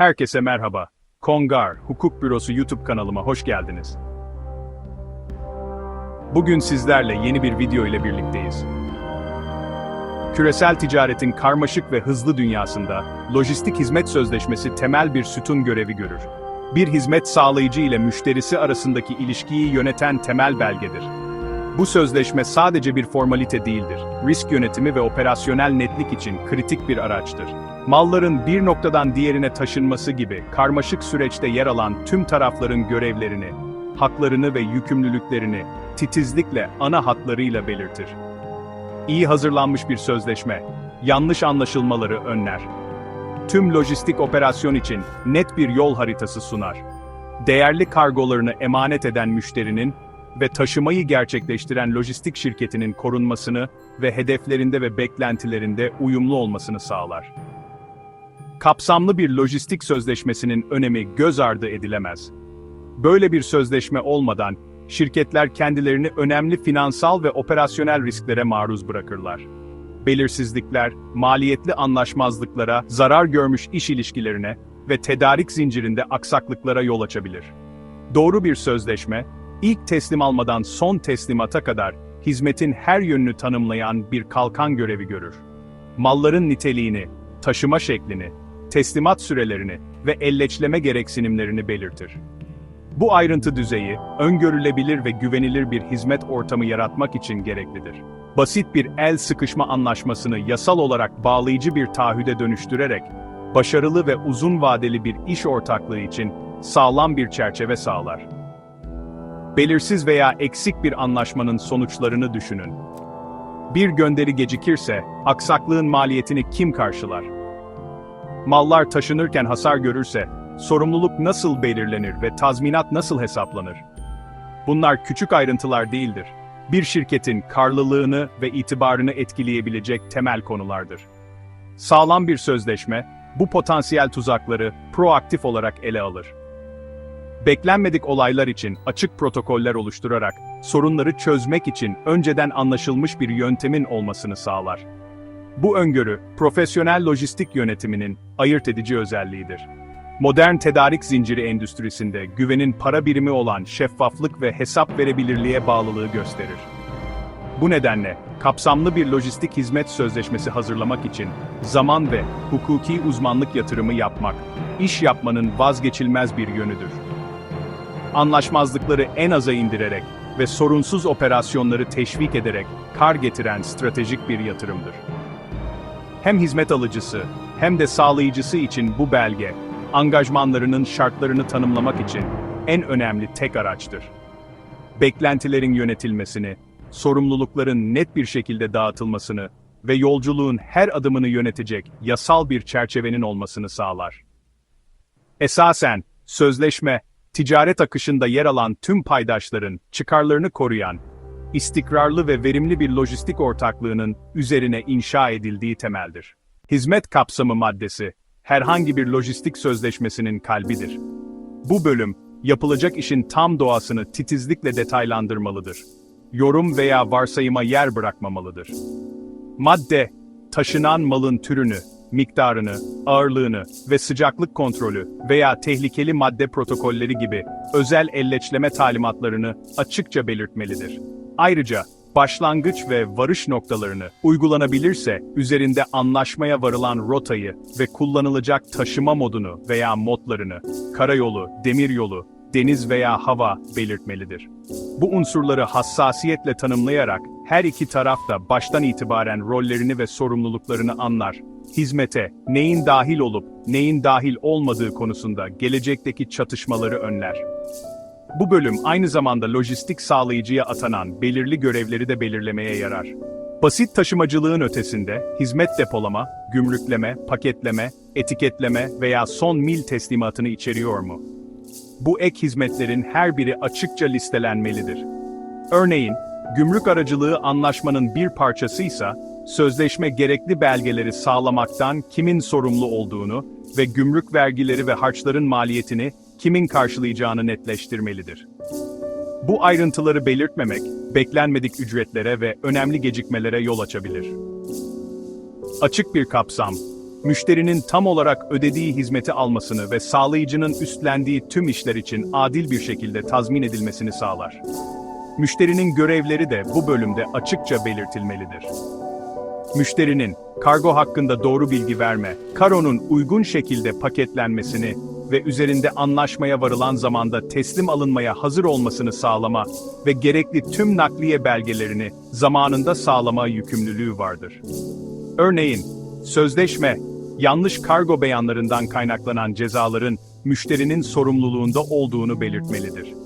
Herkese merhaba. Kongar, Hukuk Bürosu YouTube kanalıma hoş geldiniz. Bugün sizlerle yeni bir video ile birlikteyiz. Küresel ticaretin karmaşık ve hızlı dünyasında, lojistik hizmet sözleşmesi temel bir sütun görevi görür. Bir hizmet sağlayıcı ile müşterisi arasındaki ilişkiyi yöneten temel belgedir. Bu sözleşme sadece bir formalite değildir. Risk yönetimi ve operasyonel netlik için kritik bir araçtır. Malların bir noktadan diğerine taşınması gibi karmaşık süreçte yer alan tüm tarafların görevlerini, haklarını ve yükümlülüklerini titizlikle ana hatlarıyla belirtir. İyi hazırlanmış bir sözleşme, yanlış anlaşılmaları önler. Tüm lojistik operasyon için net bir yol haritası sunar. Değerli kargolarını emanet eden müşterinin ve taşımayı gerçekleştiren lojistik şirketinin korunmasını ve hedeflerinde ve beklentilerinde uyumlu olmasını sağlar. Kapsamlı bir lojistik sözleşmesinin önemi göz ardı edilemez. Böyle bir sözleşme olmadan şirketler kendilerini önemli finansal ve operasyonel risklere maruz bırakırlar. Belirsizlikler, maliyetli anlaşmazlıklara, zarar görmüş iş ilişkilerine ve tedarik zincirinde aksaklıklara yol açabilir. Doğru bir sözleşme, ilk teslim almadan son teslimata kadar hizmetin her yönünü tanımlayan bir kalkan görevi görür. Malların niteliğini, taşıma şeklini, teslimat sürelerini ve elleçleme gereksinimlerini belirtir. Bu ayrıntı düzeyi, öngörülebilir ve güvenilir bir hizmet ortamı yaratmak için gereklidir. Basit bir el sıkışma anlaşmasını yasal olarak bağlayıcı bir taahhüde dönüştürerek, başarılı ve uzun vadeli bir iş ortaklığı için sağlam bir çerçeve sağlar. Belirsiz veya eksik bir anlaşmanın sonuçlarını düşünün. Bir gönderi gecikirse, aksaklığın maliyetini kim karşılar? Mallar taşınırken hasar görürse, sorumluluk nasıl belirlenir ve tazminat nasıl hesaplanır? Bunlar küçük ayrıntılar değildir. Bir şirketin karlılığını ve itibarını etkileyebilecek temel konulardır. Sağlam bir sözleşme, bu potansiyel tuzakları proaktif olarak ele alır. Beklenmedik olaylar için açık protokoller oluşturarak, sorunları çözmek için önceden anlaşılmış bir yöntemin olmasını sağlar. Bu öngörü, profesyonel lojistik yönetiminin ayırt edici özelliğidir. Modern tedarik zinciri endüstrisinde güvenin para birimi olan şeffaflık ve hesap verebilirliğe bağlılığı gösterir. Bu nedenle, kapsamlı bir lojistik hizmet sözleşmesi hazırlamak için zaman ve hukuki uzmanlık yatırımı yapmak, iş yapmanın vazgeçilmez bir yönüdür. Anlaşmazlıkları en aza indirerek ve sorunsuz operasyonları teşvik ederek kar getiren stratejik bir yatırımdır. Hem hizmet alıcısı hem de sağlayıcısı için bu belge, angajmanlarının şartlarını tanımlamak için en önemli tek araçtır. Beklentilerin yönetilmesini, sorumlulukların net bir şekilde dağıtılmasını ve yolculuğun her adımını yönetecek yasal bir çerçevenin olmasını sağlar. Esasen, sözleşme, ticaret akışında yer alan tüm paydaşların çıkarlarını koruyan, istikrarlı ve verimli bir lojistik ortaklığının üzerine inşa edildiği temeldir. Hizmet kapsamı maddesi, herhangi bir lojistik sözleşmesinin kalbidir. Bu bölüm, yapılacak işin tam doğasını titizlikle detaylandırmalıdır. Yorum veya varsayıma yer bırakmamalıdır. Madde, taşınan malın türünü, miktarını, ağırlığını ve sıcaklık kontrolü veya tehlikeli madde protokolleri gibi özel elleçleme talimatlarını açıkça belirtmelidir. Ayrıca, başlangıç ve varış noktalarını uygulanabilirse üzerinde anlaşmaya varılan rotayı ve kullanılacak taşıma modunu veya modlarını, karayolu, demiryolu, deniz veya hava belirtmelidir. Bu unsurları hassasiyetle tanımlayarak her iki taraf da baştan itibaren rollerini ve sorumluluklarını anlar. Hizmete neyin dahil olup neyin dahil olmadığı konusunda gelecekteki çatışmaları önler. Bu bölüm aynı zamanda lojistik sağlayıcıya atanan belirli görevleri de belirlemeye yarar. Basit taşımacılığın ötesinde hizmet depolama, gümrükleme, paketleme, etiketleme veya son mil teslimatını içeriyor mu? Bu ek hizmetlerin her biri açıkça listelenmelidir. Örneğin, gümrük aracılığı anlaşmanın bir parçasıysa, sözleşme gerekli belgeleri sağlamaktan kimin sorumlu olduğunu ve gümrük vergileri ve harçların maliyetini kimin karşılayacağını netleştirmelidir. Bu ayrıntıları belirtmemek, beklenmedik ücretlere ve önemli gecikmelere yol açabilir. Açık bir kapsam, müşterinin tam olarak ödediği hizmeti almasını ve sağlayıcının üstlendiği tüm işler için adil bir şekilde tazmin edilmesini sağlar. Müşterinin görevleri de bu bölümde açıkça belirtilmelidir. Müşterinin, kargo hakkında doğru bilgi verme, karonun uygun şekilde paketlenmesini ve üzerinde anlaşmaya varılan zamanda teslim alınmaya hazır olmasını sağlama ve gerekli tüm nakliye belgelerini zamanında sağlama yükümlülüğü vardır. Örneğin, sözleşme, yanlış kargo beyanlarından kaynaklanan cezaların müşterinin sorumluluğunda olduğunu belirtmelidir.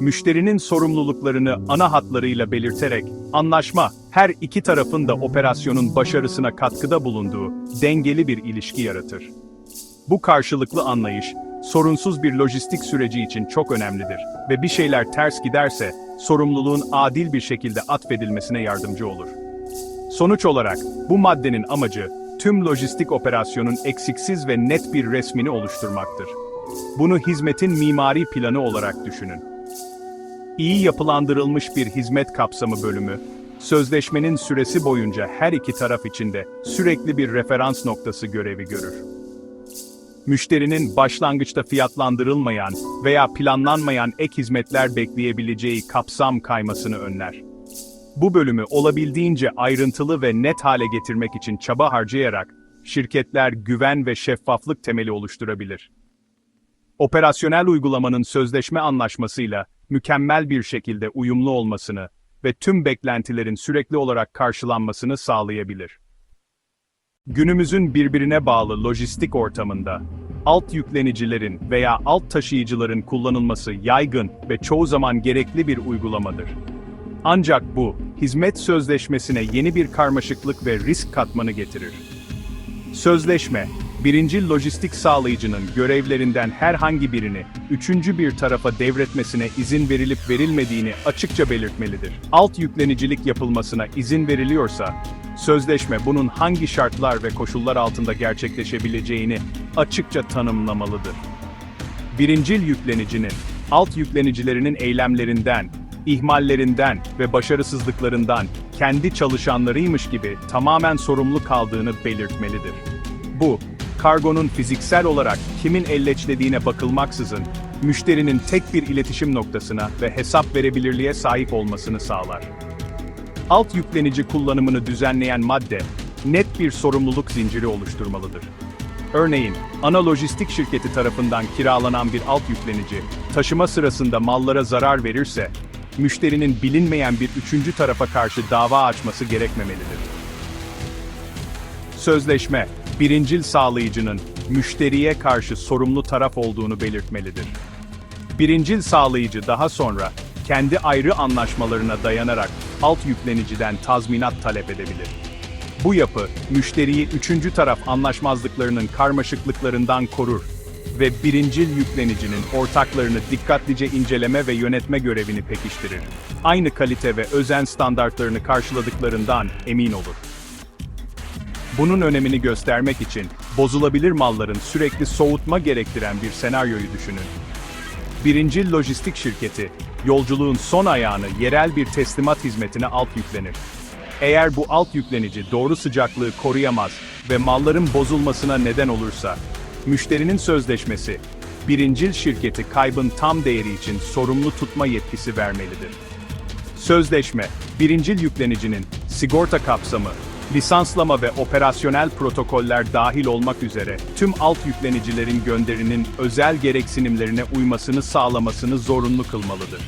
Müşterinin sorumluluklarını ana hatlarıyla belirterek, anlaşma, her iki tarafın da operasyonun başarısına katkıda bulunduğu dengeli bir ilişki yaratır. Bu karşılıklı anlayış, sorunsuz bir lojistik süreci için çok önemlidir ve bir şeyler ters giderse, sorumluluğun adil bir şekilde atfedilmesine yardımcı olur. Sonuç olarak, bu maddenin amacı, tüm lojistik operasyonun eksiksiz ve net bir resmini oluşturmaktır. Bunu hizmetin mimari planı olarak düşünün. İyi yapılandırılmış bir hizmet kapsamı bölümü, sözleşmenin süresi boyunca her iki taraf için de sürekli bir referans noktası görevi görür. Müşterinin başlangıçta fiyatlandırılmayan veya planlanmayan ek hizmetler bekleyebileceği kapsam kaymasını önler. Bu bölümü olabildiğince ayrıntılı ve net hale getirmek için çaba harcayarak, şirketler güven ve şeffaflık temeli oluşturabilir. Operasyonel uygulamanın sözleşme anlaşmasıyla mükemmel bir şekilde uyumlu olmasını ve tüm beklentilerin sürekli olarak karşılanmasını sağlayabilir. Günümüzün birbirine bağlı lojistik ortamında, alt yüklenicilerin veya alt taşıyıcıların kullanılması yaygın ve çoğu zaman gerekli bir uygulamadır. Ancak bu, hizmet sözleşmesine yeni bir karmaşıklık ve risk katmanı getirir. Sözleşme, birinci lojistik sağlayıcının görevlerinden herhangi birini, üçüncü bir tarafa devretmesine izin verilip verilmediğini açıkça belirtmelidir. Alt yüklenicilik yapılmasına izin veriliyorsa, sözleşme bunun hangi şartlar ve koşullar altında gerçekleşebileceğini açıkça tanımlamalıdır. Birincil yüklenicinin, alt yüklenicilerinin eylemlerinden, ihmallerinden ve başarısızlıklarından kendi çalışanlarıymış gibi tamamen sorumlu kaldığını belirtmelidir. Bu, kargonun fiziksel olarak kimin elleçlediğine bakılmaksızın, müşterinin tek bir iletişim noktasına ve hesap verebilirliğe sahip olmasını sağlar. Alt yüklenici kullanımını düzenleyen madde, net bir sorumluluk zinciri oluşturmalıdır. Örneğin, ana lojistik şirketi tarafından kiralanan bir alt yüklenici, taşıma sırasında mallara zarar verirse, müşterinin bilinmeyen bir üçüncü tarafa karşı dava açması gerekmemelidir. Sözleşme, birincil sağlayıcının müşteriye karşı sorumlu taraf olduğunu belirtmelidir. Birincil sağlayıcı daha sonra kendi ayrı anlaşmalarına dayanarak alt yükleniciden tazminat talep edebilir. Bu yapı, müşteriyi üçüncü taraf anlaşmazlıklarının karmaşıklıklarından korur ve birincil yüklenicinin ortaklarını dikkatlice inceleme ve yönetme görevini pekiştirir. Aynı kalite ve özen standartlarını karşıladıklarından emin olur. Bunun önemini göstermek için, bozulabilir malların sürekli soğutma gerektiren bir senaryoyu düşünün. Birincil lojistik şirketi, yolculuğun son ayağını yerel bir teslimat hizmetine alt yüklenir. Eğer bu alt yüklenici doğru sıcaklığı koruyamaz ve malların bozulmasına neden olursa, müşterinin sözleşmesi, birincil şirketi kaybın tam değeri için sorumlu tutma yetkisi vermelidir. Sözleşme, birincil yüklenicinin sigorta kapsamı, lisanslama ve operasyonel protokoller dahil olmak üzere tüm alt yüklenicilerin gönderinin özel gereksinimlerine uymasını sağlamasını zorunlu kılmalıdır.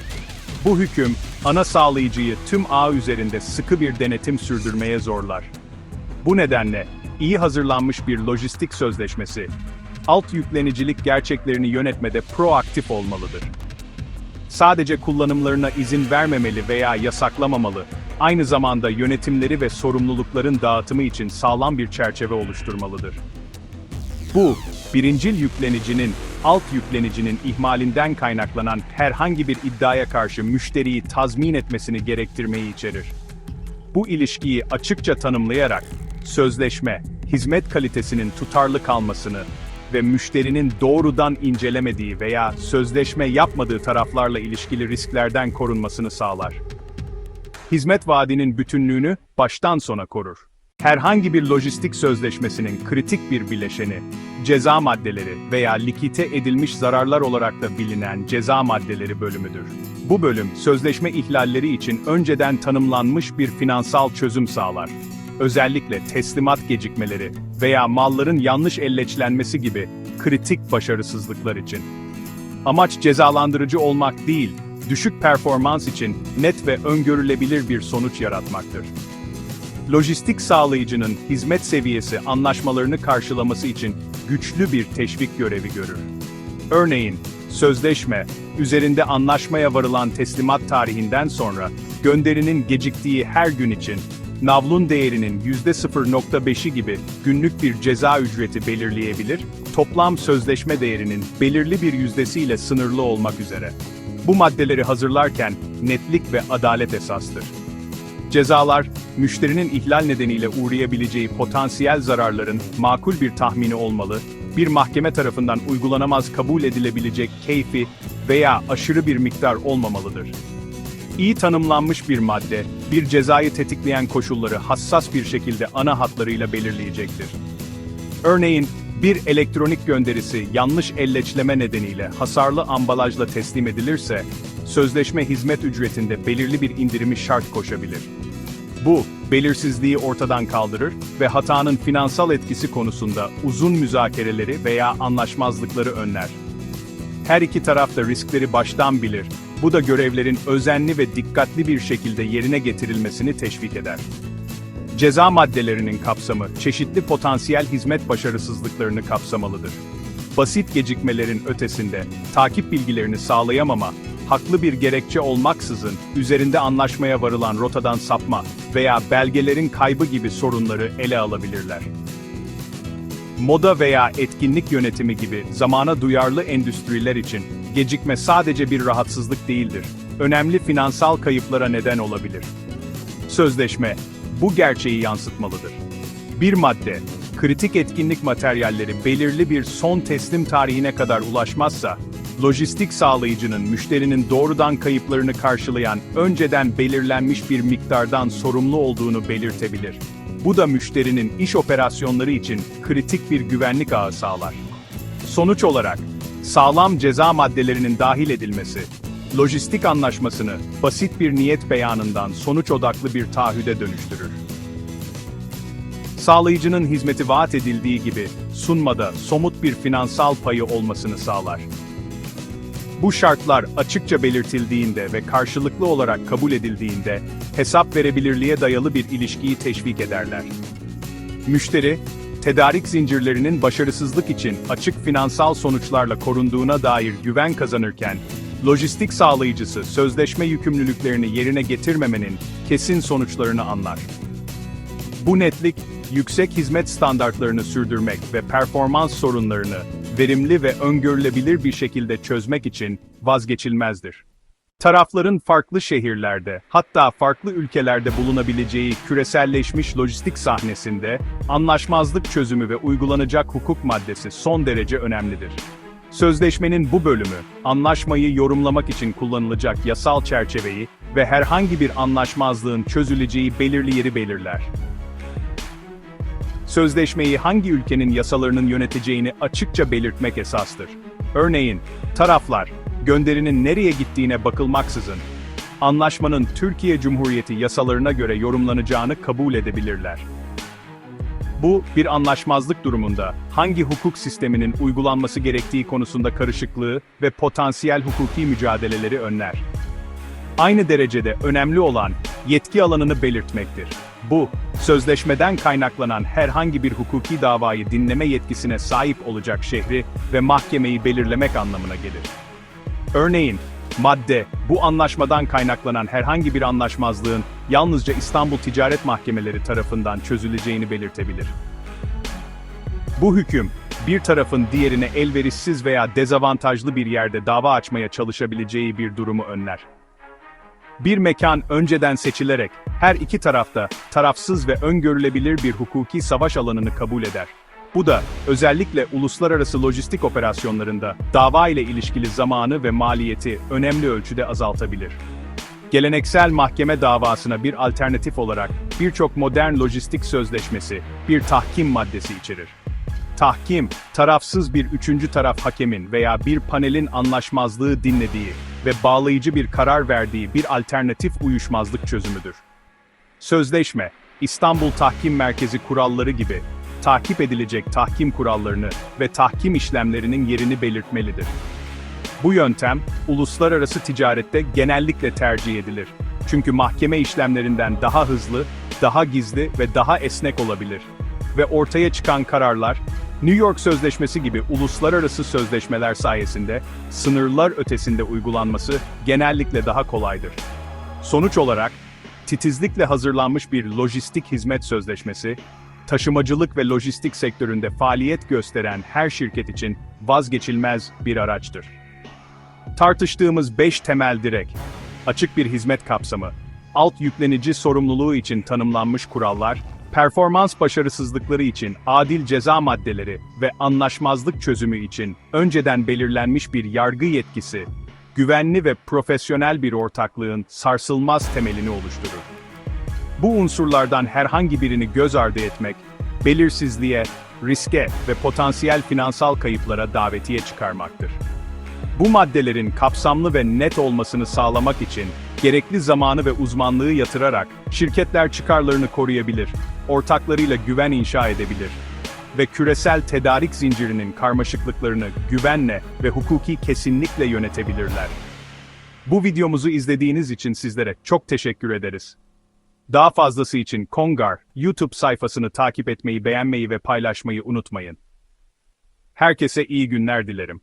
Bu hüküm, ana sağlayıcıyı tüm ağ üzerinde sıkı bir denetim sürdürmeye zorlar. Bu nedenle, iyi hazırlanmış bir lojistik sözleşmesi, alt yüklenicilik gerçeklerini yönetmede proaktif olmalıdır. Sadece kullanımlarına izin vermemeli veya yasaklamamalı, aynı zamanda yönetimleri ve sorumlulukların dağıtımı için sağlam bir çerçeve oluşturmalıdır. Bu, birincil yüklenicinin, alt yüklenicinin ihmalinden kaynaklanan herhangi bir iddiaya karşı müşteriyi tazmin etmesini gerektirmeyi içerir. Bu ilişkiyi açıkça tanımlayarak, sözleşme, hizmet kalitesinin tutarlı kalmasını ve müşterinin doğrudan incelemediği veya sözleşme yapmadığı taraflarla ilişkili risklerden korunmasını sağlar. Hizmet vaadinin bütünlüğünü baştan sona korur. herhangi bir lojistik sözleşmesinin kritik bir bileşeni, ceza maddeleri veya likite edilmiş zararlar olarak da bilinen ceza maddeleri bölümüdür. Bu bölüm, sözleşme ihlalleri için önceden tanımlanmış bir finansal çözüm sağlar. Özellikle teslimat gecikmeleri veya malların yanlış elleçlenmesi gibi kritik başarısızlıklar için. Amaç cezalandırıcı olmak değil, düşük performans için net ve öngörülebilir bir sonuç yaratmaktır. Lojistik sağlayıcının hizmet seviyesi anlaşmalarını karşılaması için güçlü bir teşvik görevi görür. Örneğin, sözleşme, üzerinde anlaşmaya varılan teslimat tarihinden sonra, gönderinin geciktiği her gün için, navlun değerinin %0.5'i gibi günlük bir ceza ücreti belirleyebilir, toplam sözleşme değerinin belirli bir yüzdesiyle sınırlı olmak üzere. Bu maddeleri hazırlarken netlik ve adalet esastır. Cezalar, müşterinin ihlal nedeniyle uğrayabileceği potansiyel zararların makul bir tahmini olmalı, bir mahkeme tarafından uygulanamaz kabul edilebilecek keyfi veya aşırı bir miktar olmamalıdır. İyi tanımlanmış bir madde, bir cezayı tetikleyen koşulları hassas bir şekilde ana hatlarıyla belirleyecektir. Örneğin, bir elektronik gönderisi yanlış elleçleme nedeniyle hasarlı ambalajla teslim edilirse, sözleşme hizmet ücretinde belirli bir indirimi şart koşabilir. Bu, belirsizliği ortadan kaldırır ve hatanın finansal etkisi konusunda uzun müzakereleri veya anlaşmazlıkları önler. Her iki taraf da riskleri baştan bilir, bu da görevlerin özenli ve dikkatli bir şekilde yerine getirilmesini teşvik eder. Ceza maddelerinin kapsamı, çeşitli potansiyel hizmet başarısızlıklarını kapsamalıdır. Basit gecikmelerin ötesinde, takip bilgilerini sağlayamama, haklı bir gerekçe olmaksızın, üzerinde anlaşmaya varılan rotadan sapma veya belgelerin kaybı gibi sorunları ele alabilirler. Moda veya etkinlik yönetimi gibi zamana duyarlı endüstriler için gecikme sadece bir rahatsızlık değildir. Önemli finansal kayıplara neden olabilir. Sözleşme bu gerçeği yansıtmalıdır. Bir madde, kritik etkinlik materyalleri belirli bir son teslim tarihine kadar ulaşmazsa, lojistik sağlayıcının müşterinin doğrudan kayıplarını karşılayan önceden belirlenmiş bir miktardan sorumlu olduğunu belirtebilir. Bu da müşterinin iş operasyonları için kritik bir güvenlik ağı sağlar. Sonuç olarak, sağlam ceza maddelerinin dahil edilmesi, lojistik anlaşmasını basit bir niyet beyanından sonuç odaklı bir taahhüde dönüştürür. Sağlayıcının hizmeti vaat edildiği gibi sunmada somut bir finansal payı olmasını sağlar. Bu şartlar açıkça belirtildiğinde ve karşılıklı olarak kabul edildiğinde hesap verebilirliğe dayalı bir ilişkiyi teşvik ederler. Müşteri, tedarik zincirlerinin başarısızlık için açık finansal sonuçlarla korunduğuna dair güven kazanırken, lojistik sağlayıcısı sözleşme yükümlülüklerini yerine getirmemenin kesin sonuçlarını anlar. Bu netlik, yüksek hizmet standartlarını sürdürmek ve performans sorunlarını verimli ve öngörülebilir bir şekilde çözmek için vazgeçilmezdir. Tarafların farklı şehirlerde, hatta farklı ülkelerde bulunabileceği küreselleşmiş lojistik sahnesinde, anlaşmazlık çözümü ve uygulanacak hukuk maddesi son derece önemlidir. Sözleşmenin bu bölümü, anlaşmayı yorumlamak için kullanılacak yasal çerçeveyi ve herhangi bir anlaşmazlığın çözüleceği belirli yeri belirler. Sözleşmeyi hangi ülkenin yasalarının yöneteceğini açıkça belirtmek esastır. Örneğin, taraflar, gönderinin nereye gittiğine bakılmaksızın, anlaşmanın Türkiye Cumhuriyeti yasalarına göre yorumlanacağını kabul edebilirler. Bu, bir anlaşmazlık durumunda hangi hukuk sisteminin uygulanması gerektiği konusunda karışıklığı ve potansiyel hukuki mücadeleleri önler. Aynı derecede önemli olan yetki alanını belirtmektir. Bu, sözleşmeden kaynaklanan herhangi bir hukuki davayı dinleme yetkisine sahip olacak şehri ve mahkemeyi belirlemek anlamına gelir. Örneğin, madde, bu anlaşmadan kaynaklanan herhangi bir anlaşmazlığın yalnızca İstanbul Ticaret Mahkemeleri tarafından çözüleceğini belirtebilir. Bu hüküm, bir tarafın diğerine elverişsiz veya dezavantajlı bir yerde dava açmaya çalışabileceği bir durumu önler. Bir mekan önceden seçilerek her iki tarafta tarafsız ve öngörülebilir bir hukuki savaş alanını kabul eder. Bu da özellikle uluslararası lojistik operasyonlarında dava ile ilişkili zamanı ve maliyeti önemli ölçüde azaltabilir. Geleneksel mahkeme davasına bir alternatif olarak birçok modern lojistik sözleşmesi bir tahkim maddesi içerir. Tahkim, tarafsız bir üçüncü taraf hakemin veya bir panelin anlaşmazlığı dinlediği ve bağlayıcı bir karar verdiği bir alternatif uyuşmazlık çözümüdür. Sözleşme, İstanbul Tahkim Merkezi kuralları gibi takip edilecek tahkim kurallarını ve tahkim işlemlerinin yerini belirtmelidir. Bu yöntem, uluslararası ticarette genellikle tercih edilir. Çünkü mahkeme işlemlerinden daha hızlı, daha gizli ve daha esnek olabilir. Ve ortaya çıkan kararlar, New York Sözleşmesi gibi uluslararası sözleşmeler sayesinde sınırlar ötesinde uygulanması genellikle daha kolaydır. Sonuç olarak, titizlikle hazırlanmış bir lojistik hizmet sözleşmesi, taşımacılık ve lojistik sektöründe faaliyet gösteren her şirket için vazgeçilmez bir araçtır. Tartıştığımız 5 temel direk, açık bir hizmet kapsamı, alt yüklenici sorumluluğu için tanımlanmış kurallar, performans başarısızlıkları için adil ceza maddeleri ve anlaşmazlık çözümü için önceden belirlenmiş bir yargı yetkisi, güvenli ve profesyonel bir ortaklığın sarsılmaz temelini oluşturur. Bu unsurlardan herhangi birini göz ardı etmek, belirsizliğe, riske ve potansiyel finansal kayıplara davetiye çıkarmaktır. Bu maddelerin kapsamlı ve net olmasını sağlamak için gerekli zamanı ve uzmanlığı yatırarak şirketler çıkarlarını koruyabilir, ortaklarıyla güven inşa edebilir ve küresel tedarik zincirinin karmaşıklıklarını güvenle ve hukuki kesinlikle yönetebilirler. Bu videomuzu izlediğiniz için sizlere çok teşekkür ederiz. Daha fazlası için Kongar YouTube sayfasını takip etmeyi, beğenmeyi ve paylaşmayı unutmayın. Herkese iyi günler dilerim.